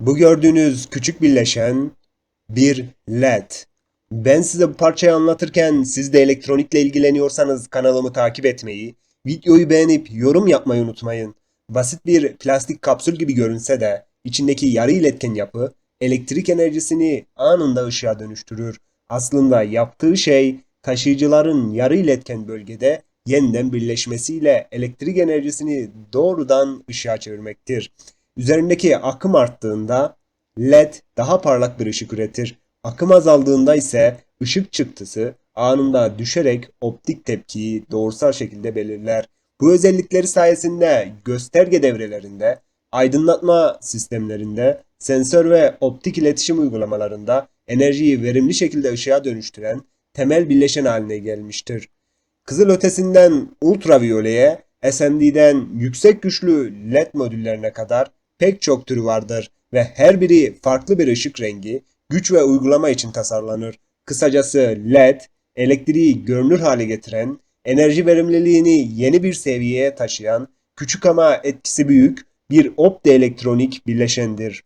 Bu gördüğünüz küçük bileşen bir LED. Ben size bu parçayı anlatırken siz de elektronikle ilgileniyorsanız kanalımı takip etmeyi, videoyu beğenip yorum yapmayı unutmayın. Basit bir plastik kapsül gibi görünse de içindeki yarı iletken yapı elektrik enerjisini anında ışığa dönüştürür. Aslında yaptığı şey taşıyıcıların yarı iletken bölgede yeniden birleşmesiyle elektrik enerjisini doğrudan ışığa çevirmektir. Üzerindeki akım arttığında LED daha parlak bir ışık üretir. Akım azaldığında ise ışık çıktısı anında düşerek optik tepkiyi doğrusal şekilde belirler. Bu özellikleri sayesinde gösterge devrelerinde, aydınlatma sistemlerinde, sensör ve optik iletişim uygulamalarında enerjiyi verimli şekilde ışığa dönüştüren temel bileşen haline gelmiştir. Kızıl ötesinden ultraviyoleye, SMD'den yüksek güçlü LED modüllerine kadar pek çok türü vardır ve her biri farklı bir ışık rengi, güç ve uygulama için tasarlanır. Kısacası LED, elektriği görünür hale getiren, enerji verimliliğini yeni bir seviyeye taşıyan, küçük ama etkisi büyük bir optoelektronik bileşendir.